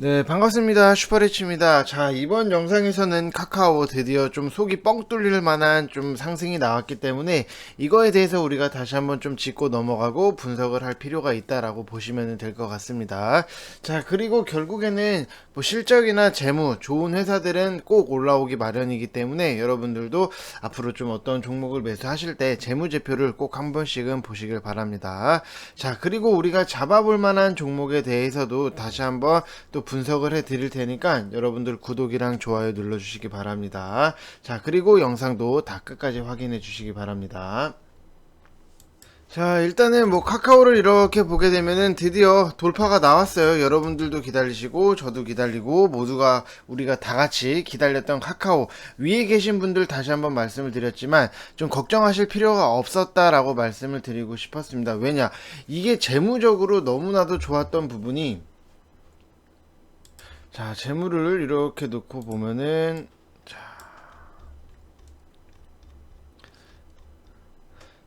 네, 반갑습니다. 슈퍼리치입니다. 자, 이번 영상에서는 카카오 드디어 좀 속이 뻥 뚫릴 만한 좀 상승이 나왔기 때문에 이거에 대해서 우리가 다시 한번 좀 짚고 넘어가고 분석을 할 필요가 있다라고 보시면 될 것 같습니다. 자, 그리고 결국에는 뭐 실적이나 재무, 좋은 회사들은 꼭 올라오기 마련이기 때문에 여러분들도 앞으로 좀 어떤 종목을 매수하실 때 재무제표를 꼭 한 번씩은 보시길 바랍니다. 자, 그리고 우리가 잡아볼 만한 종목에 대해서도 다시 한번 또 분석을 해 드릴 테니까 여러분들 구독이랑 좋아요 눌러 주시기 바랍니다. 자, 그리고 영상도 다 끝까지 확인해 주시기 바랍니다. 자, 일단은 뭐 카카오를 이렇게 보게 되면은 드디어 돌파가 나왔어요. 여러분들도 기다리시고 저도 기다리고 모두가 우리가 다 같이 기다렸던 카카오 위에 계신 분들 다시 한번 말씀을 드렸지만 좀 걱정하실 필요가 없었다라고 말씀을 드리고 싶었습니다. 왜냐? 이게 재무적으로 너무나도 좋았던 부분이 자, 재물을 이렇게 놓고 보면은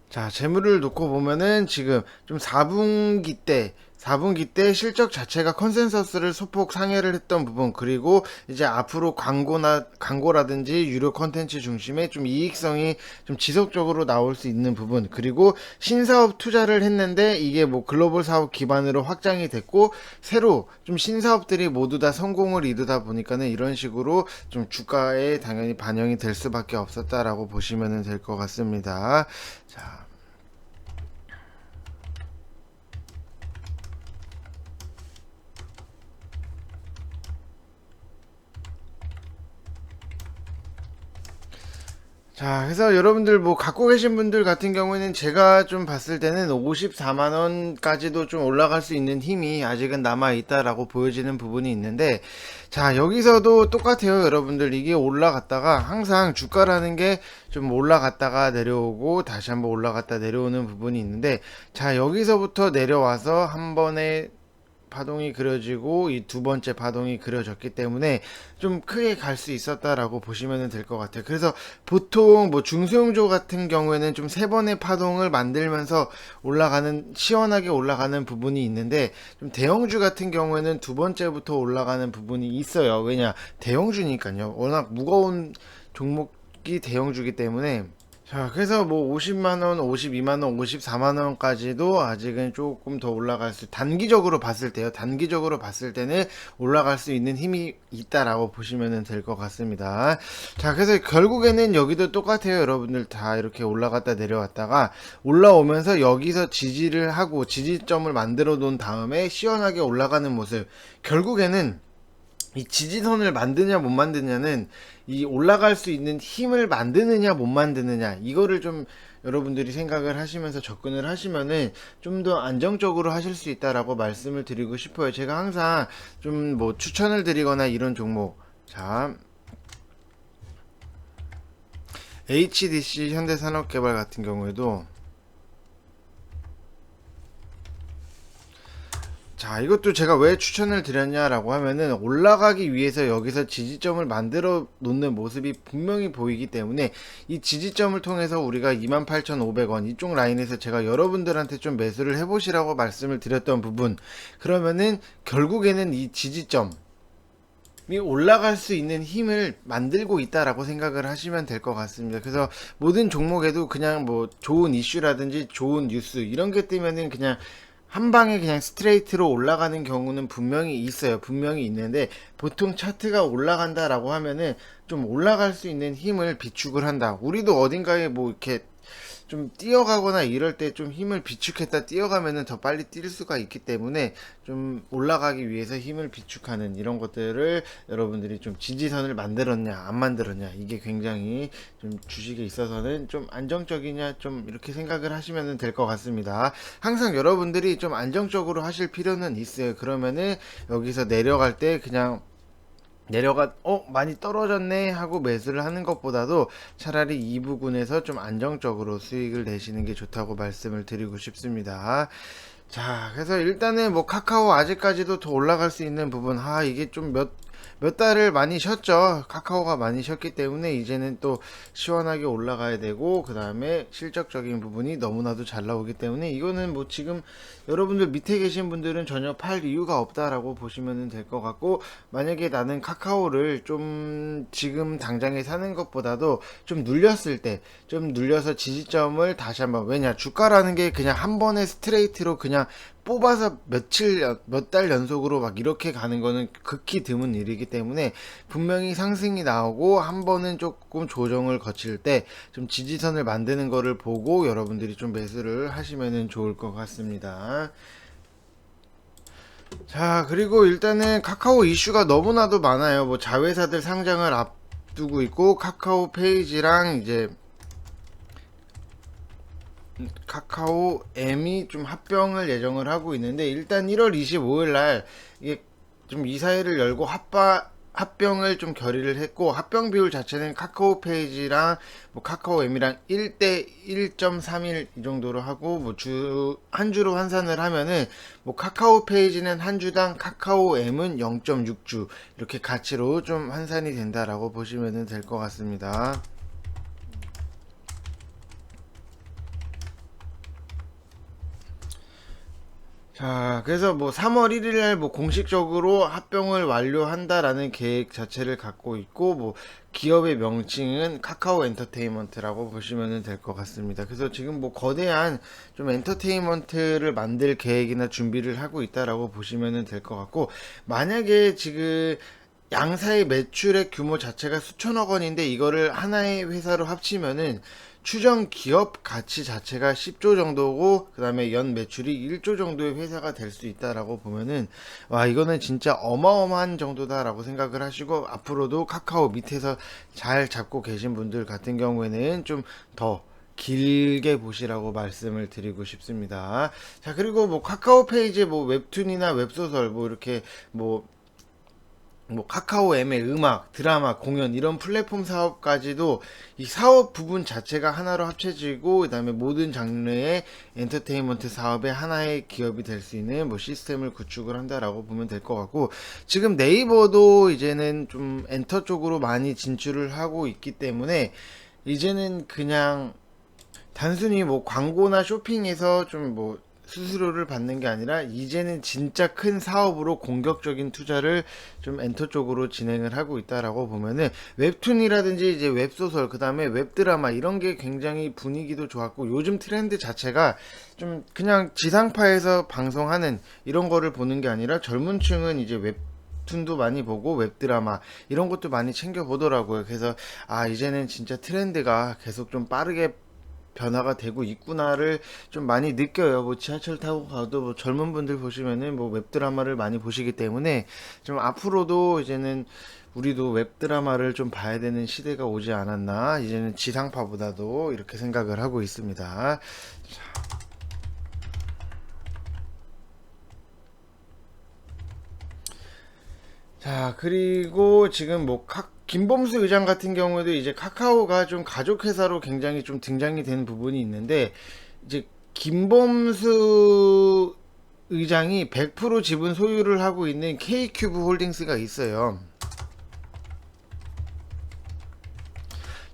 자, 재물을 놓고 보면은 지금 좀 4분기 때 4분기 때 실적 자체가 컨센서스를 소폭 상회를 했던 부분 그리고 이제 앞으로 광고나 광고라든지 유료 컨텐츠 중심의 좀 이익성이 좀 지속적으로 나올 수 있는 부분 그리고 신사업 투자를 했는데 이게 뭐 글로벌 사업 기반으로 확장이 됐고 새로 좀 신사업들이 모두 다 성공을 이루다 보니까는 이런 식으로 좀 주가에 당연히 반영이 될 수밖에 없었다라고 보시면 될 것 같습니다. 자. 자, 그래서 여러분들 뭐 갖고 계신 분들 같은 경우에는 제가 좀 봤을 때는 54만 원까지도 좀 올라갈 수 있는 힘이 아직은 남아 있다라고 보여지는 부분이 있는데 자, 여기서도 똑같아요, 여러분들. 이게 올라갔다가 항상 주가라는 게 좀 올라갔다가 내려오고 다시 한번 올라갔다 내려오는 부분이 있는데 자, 여기서부터 내려와서 한 번에 파동이 그려지고 이 두 번째 파동이 그려졌기 때문에 좀 크게 갈 수 있었다라고 보시면 될 것 같아요. 그래서 보통 뭐 중소형조 같은 경우에는 좀 세 번의 파동을 만들면서 올라가는 시원하게 올라가는 부분이 있는데 좀 대형주 같은 경우에는 두 번째부터 올라가는 부분이 있어요. 왜냐 대형주니까요. 워낙 무거운 종목이 대형주기 때문에 자, 그래서 뭐 50만원, 52만원, 54만원까지도 아직은 조금 더 올라갈 수, 단기적으로 봤을 때요. 단기적으로 봤을 때는 올라갈 수 있는 힘이 있다라고 보시면 될 것 같습니다. 자, 그래서 결국에는 여기도 똑같아요. 여러분들 다 이렇게 올라갔다 내려왔다가 올라오면서 여기서 지지를 하고 지지점을 만들어 놓은 다음에 시원하게 올라가는 모습. 결국에는 이 지지선을 만드냐 못 만드냐는 이 올라갈 수 있는 힘을 만드느냐 못 만드느냐 이거를 좀 여러분들이 생각을 하시면서 접근을 하시면은 좀 더 안정적으로 하실 수 있다라고 말씀을 드리고 싶어요. 제가 항상 좀 뭐 추천을 드리거나 이런 종목 자 HDC 현대산업개발 같은 경우에도 자, 이것도 제가 왜 추천을 드렸냐라고 하면은 올라가기 위해서 여기서 지지점을 만들어 놓는 모습이 분명히 보이기 때문에 이 지지점을 통해서 우리가 28,500원 이쪽 라인에서 제가 여러분들한테 좀 매수를 해보시라고 말씀을 드렸던 부분 그러면은 결국에는 이 지지점 이 올라갈 수 있는 힘을 만들고 있다라고 생각을 하시면 될 것 같습니다. 그래서 모든 종목에도 그냥 뭐 좋은 이슈라든지 좋은 뉴스 이런 게 뜨면은 그냥 한 방에 그냥 스트레이트로 올라가는 경우는 분명히 있어요. 분명히 있는데 보통 차트가 올라간다라고 하면은 좀 올라갈 수 있는 힘을 비축을 한다. 우리도 어딘가에 뭐 이렇게 좀 뛰어가거나 이럴 때 좀 힘을 비축했다 뛰어가면은 더 빨리 뛸 수가 있기 때문에 좀 올라가기 위해서 힘을 비축하는 이런 것들을 여러분들이 좀 지지선을 만들었냐 안 만들었냐 이게 굉장히 좀 주식에 있어서는 좀 안정적이냐 좀 이렇게 생각을 하시면 될 것 같습니다. 항상 여러분들이 좀 안정적으로 하실 필요는 있어요. 그러면은 여기서 내려갈 때 그냥 내려가 어 많이 떨어졌네 하고 매수를 하는 것보다도 차라리 이 부분에서 좀 안정적으로 수익을 내시는 게 좋다고 말씀을 드리고 싶습니다. 자, 그래서 일단은 뭐 카카오 아직까지도 더 올라갈 수 있는 부분, 아, 이게 좀 몇, 몇 달을 많이 쉬었죠. 카카오가 많이 쉬었기 때문에 이제는 또 시원하게 올라가야 되고 그 다음에 실적적인 부분이 너무나도 잘 나오기 때문에 이거는 뭐 지금 여러분들 밑에 계신 분들은 전혀 팔 이유가 없다라고 보시면 될 것 같고 만약에 나는 카카오를 좀 지금 당장에 사는 것보다도 좀 눌렸을 때 좀 눌려서 지지점을 다시 한번 왜냐 주가라는 게 그냥 한 번에 스트레이트로 그냥 뽑아서 며칠 몇 달 연속으로 막 이렇게 가는 거는 극히 드문 일이기 때문에 분명히 상승이 나오고 한 번은 조금 조정을 거칠 때 좀 지지선을 만드는 거를 보고 여러분들이 좀 매수를 하시면 좋을 것 같습니다. 자, 그리고 일단은 카카오 이슈가 너무나도 많아요. 뭐 자회사들 상장을 앞두고 있고 카카오 페이지랑 이제 카카오 M이 좀 합병을 예정을 하고 있는데 일단 1월 25일 날 이게 좀 이사회를 열고 합바 합병을 좀 결의를 했고 합병 비율 자체는 카카오 페이지랑 뭐 카카오 M이랑 1대 1.31 이 정도로 하고 뭐 주 한 주로 환산을 하면은 뭐 카카오 페이지는 한 주당 카카오 M은 0.6주 이렇게 가치로 좀 환산이 된다라고 보시면 될 것 같습니다. 자, 그래서 뭐 3월 1일 날뭐 공식적으로 합병을 완료한다라는 계획 자체를 갖고 있고 뭐 기업의 명칭은 카카오 엔터테인먼트라고 보시면 될 것 같습니다. 그래서 지금 뭐 거대한 좀 엔터테인먼트를 만들 계획이나 준비를 하고 있다라고 보시면 될 것 같고 만약에 지금 양사의 매출의 규모 자체가 수천억 원인데 이거를 하나의 회사로 합치면은 추정 기업 가치 자체가 10조 정도고 그다음에 연 매출이 1조 정도의 회사가 될 수 있다라고 보면은 와 이거는 진짜 어마어마한 정도다라고 생각을 하시고 앞으로도 카카오 밑에서 잘 잡고 계신 분들 같은 경우에는 좀더 길게 보시라고 말씀을 드리고 싶습니다. 자, 그리고 뭐 카카오 페이지 뭐 웹툰이나 웹소설 뭐 이렇게 뭐 뭐 카카오 M의 음악, 드라마, 공연 이런 플랫폼 사업까지도 이 사업 부분 자체가 하나로 합쳐지고 그다음에 모든 장르의 엔터테인먼트 사업의 하나의 기업이 될 수 있는 뭐 시스템을 구축을 한다라고 보면 될 것 같고 지금 네이버도 이제는 좀 엔터 쪽으로 많이 진출을 하고 있기 때문에 이제는 그냥 단순히 뭐 광고나 쇼핑에서 좀뭐 수수료를 받는 게 아니라 이제는 진짜 큰 사업으로 공격적인 투자를 좀 엔터 쪽으로 진행을 하고 있다라고 보면은 웹툰이라든지 이제 웹소설 그다음에 웹드라마 이런 게 굉장히 분위기도 좋았고 요즘 트렌드 자체가 좀 그냥 지상파에서 방송하는 이런 거를 보는 게 아니라 젊은 층은 이제 웹 웹툰도 많이 보고 웹드라마 이런 것도 많이 챙겨 보더라고요. 그래서 아 이제는 진짜 트렌드가 계속 좀 빠르게 변화가 되고 있구나를 좀 많이 느껴요. 뭐 지하철 타고 가도 뭐 젊은 분들 보시면은 뭐 웹드라마를 많이 보시기 때문에 좀 앞으로도 이제는 우리도 웹드라마를 좀 봐야 되는 시대가 오지 않았나. 이제는 지상파보다도 이렇게 생각을 하고 있습니다. 자. 자, 그리고 지금 뭐 카, 김범수 의장 같은 경우에도 이제 카카오가 좀 가족 회사로 굉장히 좀 등장이 되는 부분이 있는데 이제 김범수 의장이 100% 지분 소유를 하고 있는 K큐브 홀딩스가 있어요.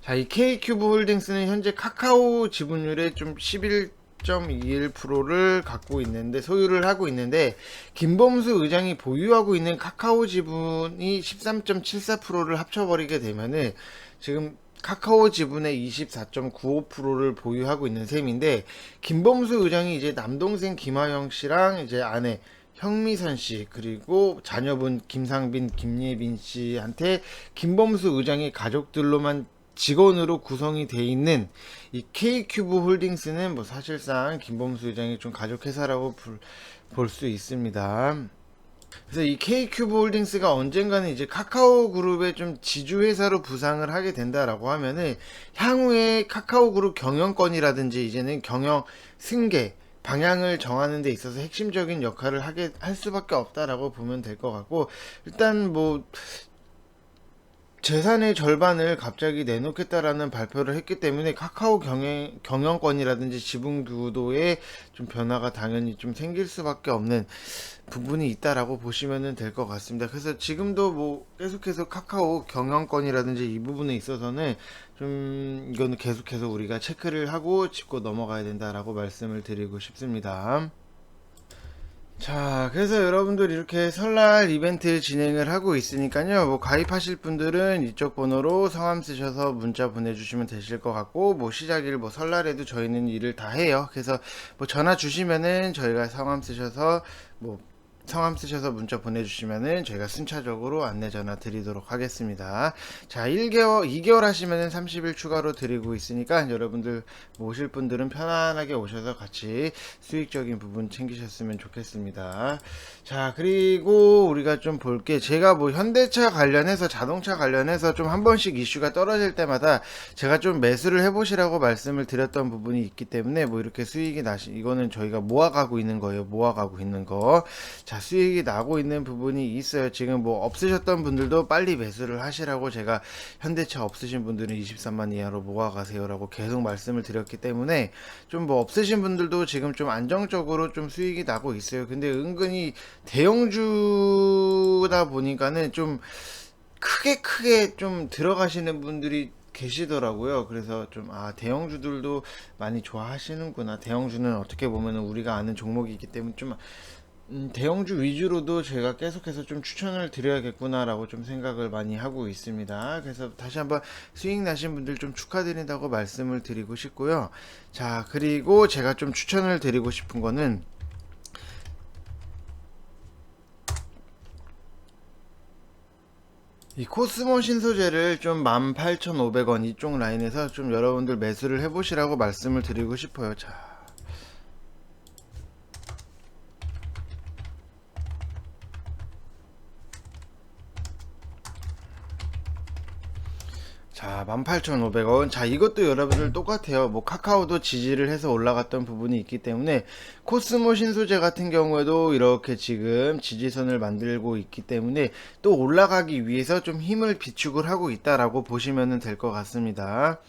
자, 이 K큐브 홀딩스는 현재 카카오 지분율의 좀 11 10.21%를 갖고 있는데 소유를 하고 있는데 김범수 의장이 보유하고 있는 카카오 지분이 13.74%를 합쳐버리게 되면은 지금 카카오 지분의 24.95%를 보유하고 있는 셈인데 김범수 의장이 이제 남동생 김하영 씨랑 이제 아내 형미선 씨 그리고 자녀분 김상빈 김예빈 씨한테 김범수 의장의 가족들로만 직원으로 구성이 돼 있는 이 K큐브 홀딩스는 뭐 사실상 김범수 회장이 좀 가족 회사라고 볼 수 있습니다. 그래서 이 K큐브 홀딩스가 언젠가는 이제 카카오 그룹의 좀 지주 회사로 부상을 하게 된다라고 하면은 향후에 카카오 그룹 경영권이라든지 이제는 경영 승계 방향을 정하는 데 있어서 핵심적인 역할을 하게 할 수밖에 없다라고 보면 될 것 같고 일단 뭐 재산의 절반을 갑자기 내놓겠다라는 발표를 했기 때문에 카카오 경영, 경영권이라든지 지분 구도에 좀 변화가 당연히 좀 생길 수밖에 없는 부분이 있다라고 보시면 될 것 같습니다. 그래서 지금도 뭐 계속해서 카카오 경영권이라든지 이 부분에 있어서는 좀 이거는 계속해서 우리가 체크를 하고 짚고 넘어가야 된다라고 말씀을 드리고 싶습니다. 자, 그래서 여러분들 이렇게 설날 이벤트 진행을 하고 있으니까요. 뭐 가입하실 분들은 이쪽 번호로 성함 쓰셔서 문자 보내주시면 되실 것 같고, 뭐 시작일 뭐 설날에도 저희는 일을 다 해요. 그래서 뭐 전화 주시면은 저희가 성함 쓰셔서 뭐 성함 쓰셔서 문자 보내주시면은 저희가 순차적으로 안내 전화 드리도록 하겠습니다. 자, 1개월, 2개월 하시면은 30일 추가로 드리고 있으니까 여러분들 뭐 오실 분들은 편안하게 오셔서 같이 수익적인 부분 챙기셨으면 좋겠습니다. 자, 그리고 우리가 좀 볼게 제가 뭐 현대차 관련해서 자동차 관련해서 좀 한 번씩 이슈가 떨어질 때마다 제가 좀 매수를 해보시라고 말씀을 드렸던 부분이 있기 때문에 뭐 이렇게 수익이 나시, 이거는 저희가 모아가고 있는 거예요. 모아가고 있는 거. 자, 수익이 나고 있는 부분이 있어요. 지금 뭐 없으셨던 분들도 빨리 매수를 하시라고 제가 현대차 없으신 분들은 23만 이하로 모아가세요 라고 계속 말씀을 드렸기 때문에 좀 뭐 없으신 분들도 지금 좀 안정적으로 좀 수익이 나고 있어요. 근데 은근히 대형주다 보니까는 좀 크게 크게 좀 들어가시는 분들이 계시더라고요. 그래서 좀, 아, 대형주들도 많이 좋아하시는구나. 대형주는 어떻게 보면은 우리가 아는 종목이기 때문에 좀, 음, 대형주 위주로도 제가 계속해서 좀 추천을 드려야겠구나라고 좀 생각을 많이 하고 있습니다. 그래서 다시 한번 수익 나신 분들 좀 축하드린다고 말씀을 드리고 싶고요. 자, 그리고 제가 좀 추천을 드리고 싶은 거는 이 코스모 신소재를 좀 18,500원 이쪽 라인에서 좀 여러분들 매수를 해보시라고 말씀을 드리고 싶어요. 자. 자, 18,500원. 자, 이것도 여러분들 똑같아요. 뭐, 카카오도 지지를 해서 올라갔던 부분이 있기 때문에, 코스모 신소재 같은 경우에도 이렇게 지금 지지선을 만들고 있기 때문에, 또 올라가기 위해서 좀 힘을 비축을 하고 있다라고 보시면 될 것 같습니다.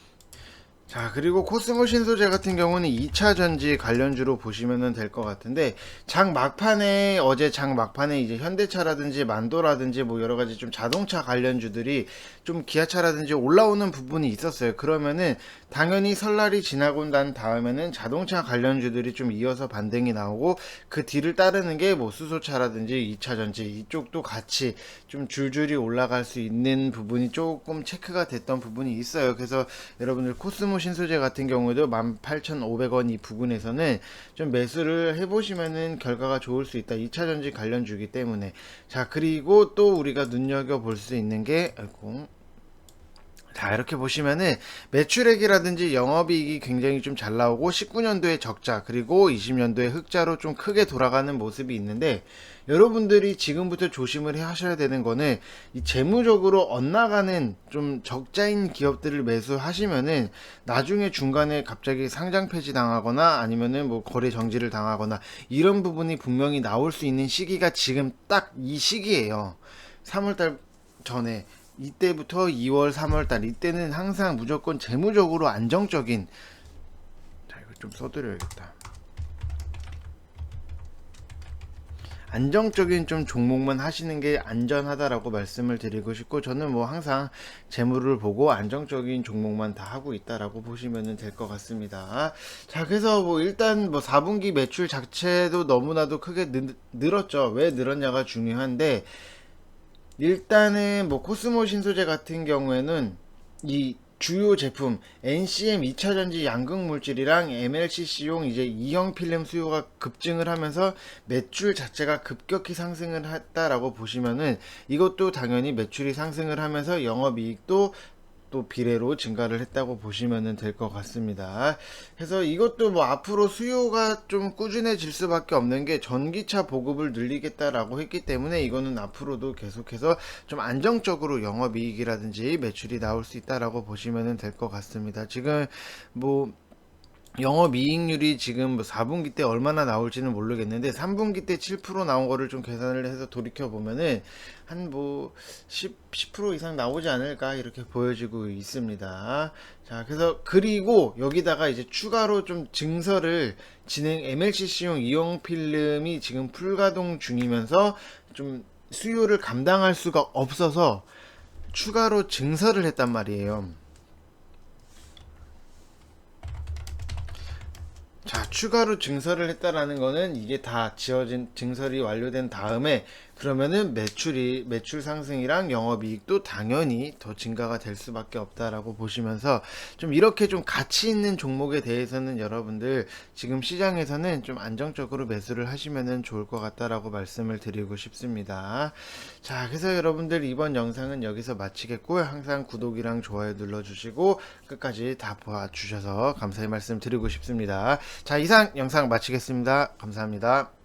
자, 그리고 코스모 신소재 같은 경우는 2차 전지 관련주로 보시면 될 것 같은데, 장 막판에, 어제 장 막판에 이제 현대차라든지 만도라든지 뭐 여러 가지 좀 자동차 관련주들이 좀 기아차라든지 올라오는 부분이 있었어요. 그러면은 당연히 설날이 지나고 난 다음에는 자동차 관련주들이 좀 이어서 반등이 나오고 그 뒤를 따르는 게 뭐 수소차라든지 2차 전지 이쪽도 같이 좀 줄줄이 올라갈 수 있는 부분이 조금 체크가 됐던 부분이 있어요. 그래서 여러분들 코스모 신소재 같은 경우에도 18,500원 이 부근에서는 좀 매수를 해보시면은 결과가 좋을 수 있다. 2차 전지 관련주기 때문에. 자, 그리고 또 우리가 눈여겨볼 수 있는 게, 아이고. 자 이렇게 보시면은 매출액이라든지 영업이익이 굉장히 좀 잘 나오고 19년도에 적자 그리고 20년도에 흑자로 좀 크게 돌아가는 모습이 있는데 여러분들이 지금부터 조심을 하셔야 되는 거는 이 재무적으로 엇나가는 좀 적자인 기업들을 매수하시면은 나중에 중간에 갑자기 상장 폐지 당하거나 아니면은 뭐 거래 정지를 당하거나 이런 부분이 분명히 나올 수 있는 시기가 지금 딱 이 시기예요. 3월달 전에 이때부터 2월, 3월 달 이때는 항상 무조건 재무적으로 안정적인 자 이거 좀 써드려야겠다. 안정적인 좀 종목만 하시는 게 안전하다라고 말씀을 드리고 싶고 저는 뭐 항상 재무를 보고 안정적인 종목만 다 하고 있다라고 보시면 될 것 같습니다. 자 그래서 뭐 일단 뭐 4분기 매출 자체도 너무나도 크게 늘, 늘었죠. 왜 늘었냐가 중요한데 일단은 뭐 코스모 신소재 같은 경우에는 이 주요 제품 NCM 2차 전지 양극 물질이랑 MLCC용 이제 이형 필름 수요가 급증을 하면서 매출 자체가 급격히 상승을 했다라고 보시면은 이것도 당연히 매출이 상승을 하면서 영업 이익도 또 비례로 증가를 했다고 보시면 될 것 같습니다. 그래서 이것도 뭐 앞으로 수요가 좀 꾸준해질 수밖에 없는 게 전기차 보급을 늘리겠다라고 했기 때문에 이거는 앞으로도 계속해서 좀 안정적으로 영업이익이라든지 매출이 나올 수 있다라고 보시면 될 것 같습니다. 지금 뭐 영업이익률이 지금 뭐 4분기 때 얼마나 나올지는 모르겠는데 3분기 때 7% 나온 거를 좀 계산을 해서 돌이켜 보면은 한 뭐 10, 10% 이상 나오지 않을까 이렇게 보여지고 있습니다. 자, 그래서 그리고 여기다가 이제 추가로 좀 증설을 진행 MLCC용 이용 필름이 지금 풀가동 중이면서 좀 수요를 감당할 수가 없어서 추가로 증설을 했단 말이에요. 자, 추가로 증설을 했다라는 거는 이게 다 지어진 증설이 완료된 다음에 그러면은 매출이 매출 상승이랑 영업이익도 당연히 더 증가가 될 수밖에 없다라고 보시면서 좀 이렇게 좀 가치 있는 종목에 대해서는 여러분들 지금 시장에서는 좀 안정적으로 매수를 하시면은 좋을 것 같다라고 말씀을 드리고 싶습니다. 자, 그래서 여러분들 이번 영상은 여기서 마치겠고요. 항상 구독이랑 좋아요 눌러주시고 끝까지 다 봐주셔서 감사의 말씀 드리고 싶습니다. 자, 이상 영상 마치겠습니다. 감사합니다.